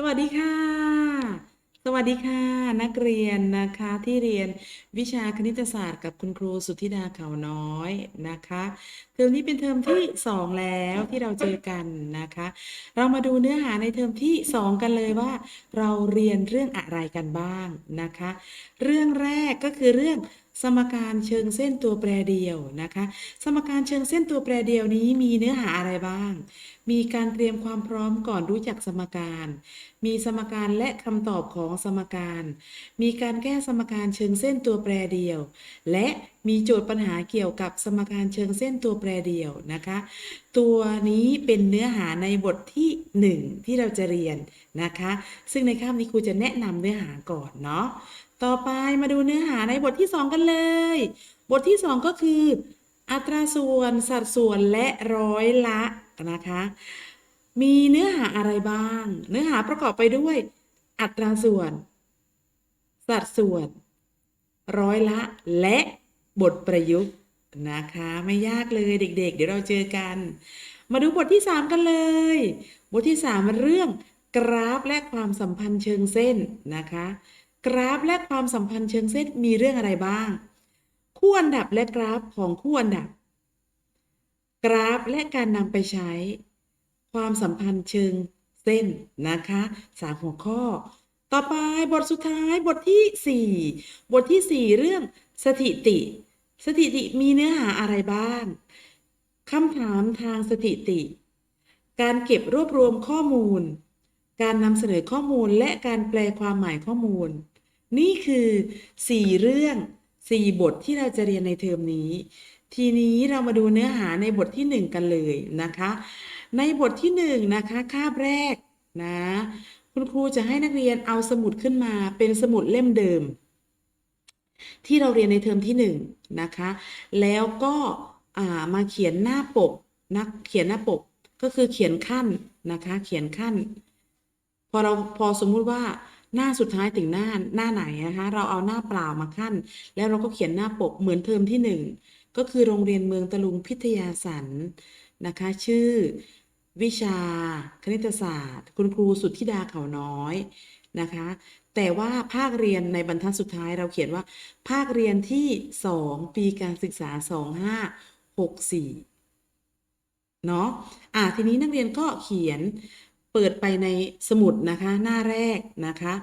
สวัสดีค่ะ สวัสดีค่ะ นักเรียนนะคะที่เรียนวิชาคณิตศาสตร์กับคุณครูสุทธิดาเขาน้อยนะคะเทอมนี้เป็นเทอมที่สองแล้วที่เราเจอกันนะคะ เรามาดูเนื้อหาในเทอมที่สองกันเลยว่า เราเรียนเรื่องอะไรกันบ้างนะคะ เรื่องแรกก็คือเรื่อง สมการเชิงเส้นตัวแปรเดียวนะคะ สมการเชิงเส้นตัวแปรเดียวนี้มีเนื้อหาอะไรบ้าง มีการเตรียมความพร้อมก่อนรู้จักสมการมีสมการและคำตอบของสมการ มีการแก้สมการเชิงเส้นตัวแปรเดียว และมีโจทย์ปัญหาเกี่ยวกับสมการเชิงเส้นตัวแปรเดียวนะคะ ตัวนี้เป็นเนื้อหาในบทที่หนึ่งที่เราจะเรียนนะคะ ซึ่งในคาบนี้ครูจะแนะนำเนื้อหาก่อนเนาะต่อไปมาดูเนื้อหาในบทที่สองกันเลย บทที่สองก็คือ อัตราส่วนสัดส่วนและร้อยละนะคะ มีเนื้อหาอะไรบ้าง เนื้อหาประกอบไปด้วย อัตราส่วน สัดส่วน ร้อยละ และบทประยุกต์นะคะ ไม่ยากเลยเด็ก ๆ เดี๋ยวเราเจอกัน มาดูบทที่ 3 กันเลย บทที่3มันเรื่องกราฟและความสัมพันธ์เชิงเส้นนะคะ กราฟและความสัมพันธ์เชิงเส้นมีเรื่องอะไรบ้าง คู่อันดับและกราฟของคู่อันดับ กราฟและการนำไปใช้ ความสัมพันธ์เชิงเส้นนะคะสามหัวข้อ ต่อไปบทสุดท้ายบทที่ 4 บทที่ 4 เรื่องสถิติ สถิติมีเนื้อหาอะไรบ้างคำถามทางสถิติ การเก็บรวบรวมข้อมูล การนำเสนอข้อมูลและการแปลความหมายข้อมูล นี่คือ 4 เรื่อง 4 บทที่เราจะเรียนในเทอมนี้ ทีนี้เรามาดูเนื้อหาในบทที่ 1 กันเลยนะคะ ในบทที่1นะคะคาบแรกนะ คุณครูจะให้นักเรียนเอาสมุดขึ้นมาเป็นสมุดเล่มเดิม ที่เราเรียนในเทอมที่ 1 นะคะ แล้วก็มาเขียนหน้าปกนักเขียนหน้าปกก็คือเขียนขั้นนะคะ เขียนขั้น พอเราพอสมมุติว่าหน้าสุดท้ายถึงหน้าหน้าไหนนะคะ เราเอาหน้าเปล่ามาขั้น แล้วเราก็เขียนหน้าปกเหมือนเทอมที่หนึ่ง ก็คือโรงเรียนเมืองตะลุงพิทยาสันนะคะ ชื่อวิชาคณิตศาสตร์ คุณครูสุทธิดาเขาน้อยนะคะ แต่ว่าภาคเรียนในบรรทัดสุดท้ายเราเขียนว่า ภาคเรียนที่ 2 ปีการศึกษา 2564 เนาะอะทีนี้นักเรียนก็เขียนเปิดไปในสมุดนะคะ หน้าแรกนะคะ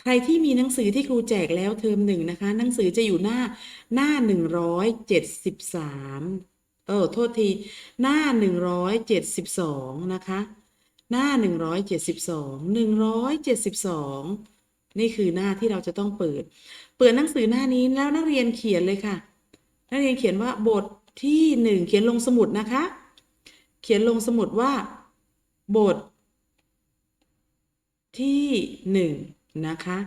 ใครที่มีหนังสือที่ครูแจกแล้วเทอมหนึ่งนะคะ หนังสือจะอยู่หน้าหน้า173เออโทษที หน้า172นะคะ หน้า172 172นี่คือหน้าที่เราจะต้องเปิด เปิดหนังสือหน้านี้แล้วนักเรียนเขียนเลยค่ะ นักเรียนเขียนว่าบทที่หนึ่งเขียนลงสมุดนะคะ เขียนลงสมุดว่า บทที่หนึ่ง นะคะ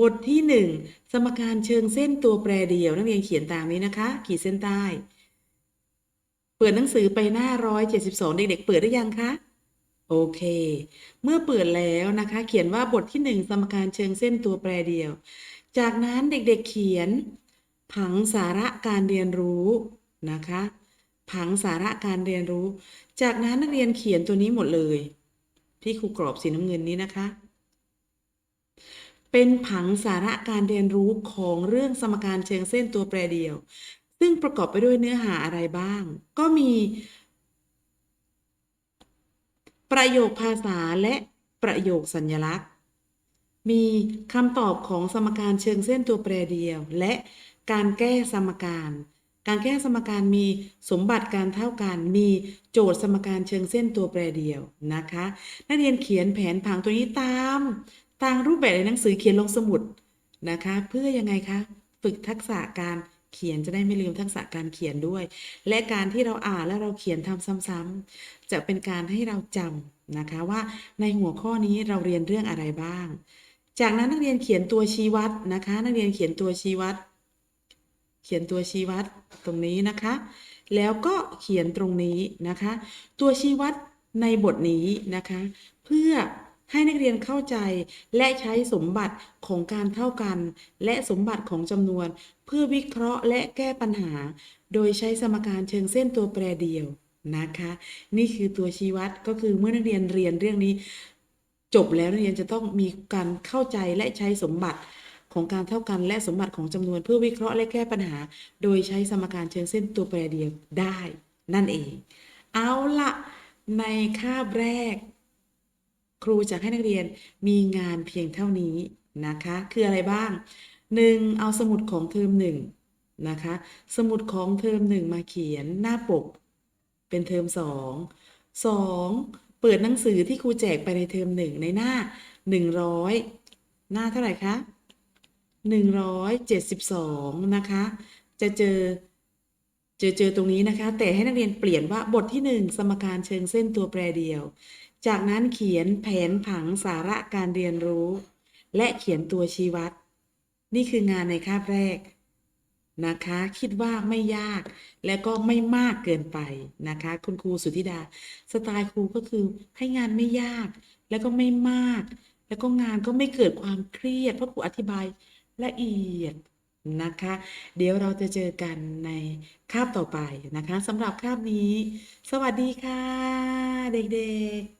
บทที่หนึ่งสมการเชิงเส้นตัวแปรเดียว นักเรียนเขียนตามนี้นะคะ ขีดเส้นใต้ เปิดหนังสือไปหน้าร้อยเจ็ดสิบสองเด็กๆ เปิดได้ยังคะ โอเค เมื่อเปิดแล้วนะคะ เขียนว่าบทที่หนึ่งสมการเชิงเส้นตัวแปรเดียว จากนั้นเด็กๆเขียน ผังสาระการเรียนรู้นะคะ ผังสาระการเรียนรู้ จากนั้นนักเรียนเขียนตัวนี้หมดเลย ที่ครูกรอบสีน้ำเงินนี้นะคะ เป็นผังสาระการเรียนรู้ของเรื่องสมการเชิงเส้นตัวแปรเดียว ซึ่งประกอบไปด้วยเนื้อหาอะไรบ้าง ก็มี ประโยคภาษาและประโยคสัญลักษณ์ มีคำตอบของสมการเชิงเส้นตัวแปรเดียว และการแก้สมการ การแก้สมการมีสมบัติการเท่ากัน มีโจทย์สมการเชิงเส้นตัวแปรเดียวนะคะ นักเรียนเขียนแผนผังตัวนี้ตาม ตามรูปแบบในหนังสือเขียนลงสมุดนะคะ เพื่อยังไงคะฝึกทักษะการเขียนจะได้ไม่ลืมทักษะการเขียนด้วย และการที่เราอ่านและเราเขียนทำซ้ำๆจะเป็นการให้เราจำนะคะว่าในหัวข้อนี้เราเรียนเรื่องอะไรบ้าง จากนั้นนักเรียนเขียนตัวชี้วัดนะคะ นักเรียนเขียนตัวชี้วัด เขียนตัวชี้วัดตรงนี้นะคะ แล้วก็เขียนตรงนี้นะคะ ตัวชี้วัดในบทนี้นะคะ เพื่อ ให้นักเรียนเข้าใจและใช้สมบัติของการเท่ากัน และสมบัติของจำนวน เพื่อวิเคราะห์และแก้ปัญหา โดยใช้สมการเชิงเส้นตัวแปรเดียวนะคะ นี่คือตัวชี้วัดก็คือเมื่อนักเรียนเรียนเรื่องนี้ จบแล้วนักเรียนจะต้องมีการเข้าใจและใช้สมบัติของการเท่ากันและสมบัติของจำนวนเพื่อวิเคราะห์และแก้ปัญหา โดยใช้สมการเชิงเส้นตัวแปรเดียวได้ นั่นเอง เอาละในคาบแรก ครูจะให้นักเรียนมีงานเพียงเท่านี้นะคะ คืออะไรบ้าง 1. เอาสมุดของเทอมหนึ่งนะคะ สมุดของเทอมหนึ่งมาเขียนหน้าปก เป็นเทอมสองสองเปิดหนังสือที่ครูแจกไปในเทอมหนึ่งในหน้าหนึ่งร้อยหน้าเท่าไหร่คะหนึ่งร้อยเจ็ดสิบสองนะคะ จะเจอเจอเจอตรงนี้นะคะ แต่ให้นักเรียนเปลี่ยนว่าบทที่ 1 สมการเชิงเส้นตัวแปรเดียว จากนั้นเขียนแผนผังสาระการเรียนรู้ และเขียนตัวชี้วัด นี่คืองานในคาบแรกนะคะ คิดว่าไม่ยากและก็ไม่มากเกินไปนะคะ คุณครูสุธิดา สไตล์ครูก็คือให้งานไม่ยาก แล้วก็ไม่มาก แล้วก็งานก็ไม่เกิดความเครียดเพราะครูอธิบายละเอียดนะคะ เดี๋ยวเราจะเจอกันในคาบต่อไปนะคะสำหรับคาบนี้ สวัสดีค่ะ เด็กๆ